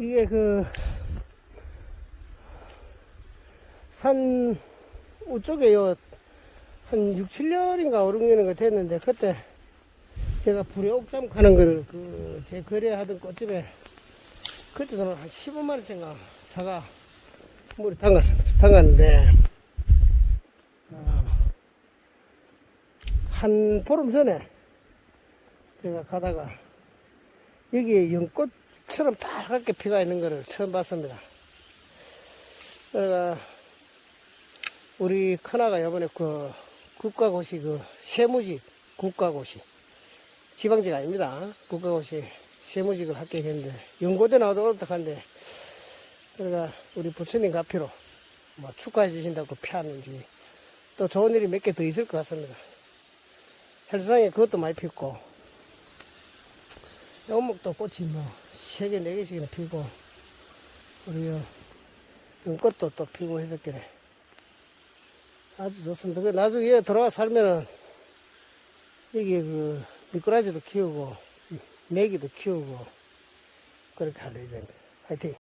이게 그, 산 우쪽에요, 한 6, 7년인가 5, 6년인가 됐는데, 그때 제가 불에 옥잠 가는 거를 그, 제 거래하던 꽃집에, 그때도 한 15만원인가 사가 물에 담갔, 담갔는데, 어, 한 보름 전에 제가 가다가 여기에 연꽃 처럼 빨갛게 피가 있는 거를 처음 봤습니다. 그래가 우리 큰아가 이번에 그 국가고시 그 세무직 국가고시 지방직 아닙니다. 국가고시 세무직을 합격했는데 연고대 나와도 어떡한데 그래가 우리 부처님 가피로 뭐 축하해 주신다고 피하는지 또 좋은 일이 몇 개 더 있을 것 같습니다. 헬스장에 그것도 많이 피고 영목도 꽃이 뭐 세 개, 네 개씩이나 피고 우리 연꽃도 또 피고 했었길래 아주 좋습니다. 그 나중에 들어와 살면은 여기 그 미꾸라지도 키우고 메기도 키우고 그렇게 할 예정입니다. 화이팅!